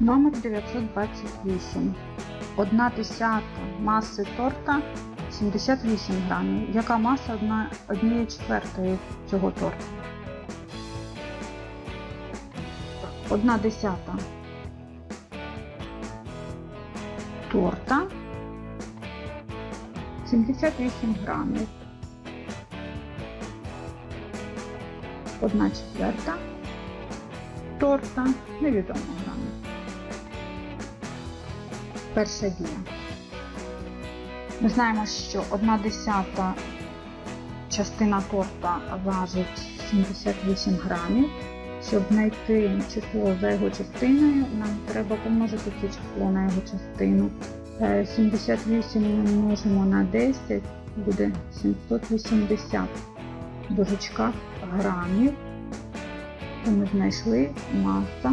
Номер 928. Одна десята маси торта 78 грамів. Яка маса одна, однієї четвертої цього торта? Одна десята торта 78 грамів. Одна четверта торта невідомо. Перша дія. Ми знаємо, що одна десята частина торта важить 78 грамів. Щоб знайти число за його частиною, нам треба помножити це число на його частину. Е, 78 ми множимо на 10, буде 780 в грамів. То ми знайшли маса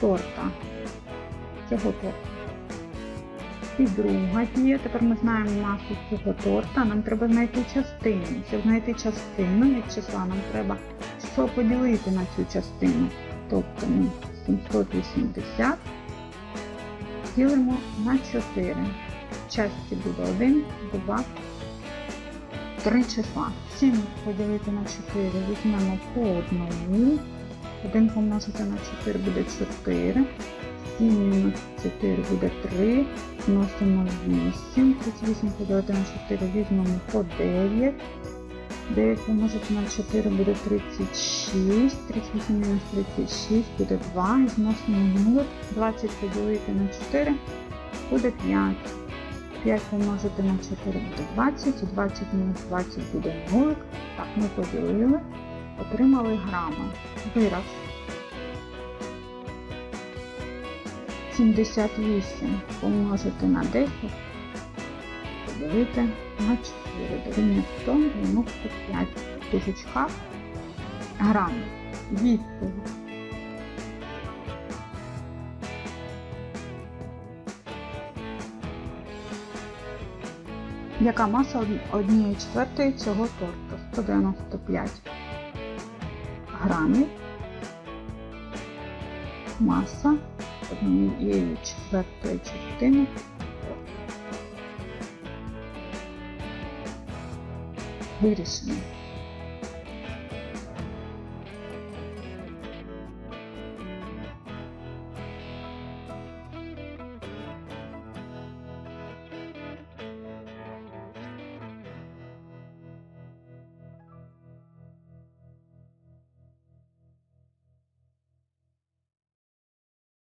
торта. Цього торта. І друга дія. Тепер ми знаємо масу цього торта. Нам треба знайти частину. Щоб знайти частину від числа, нам треба число поділити на цю частину. Тобто ми 780 ділимо на 4. В часті буде 1, 2, 3 числа. 7 поділити на 4 візьмемо по одному. 1 помножити на 4 буде 4. 7 мінус 4 буде 3. Зносимо 8. 38 поділити на 4 візьмемо по 9. 9 помножити на 4 буде 36. 38 мінус 36 буде 2. І зносимо 0. 20 поділити на 4 буде 5. 5 помножити на 4 буде 20. І 20 мінус 20 буде 0. Так, ми поділили. Отримали грами. Вираз. 78 помножити на 10 поділити на 4 дорівнює 195 в тисячках грамів. Відповідь. Яка маса од- однієї четвертої цього торта? 195 грамів. Маса однієї четвертої частини. Вирішено.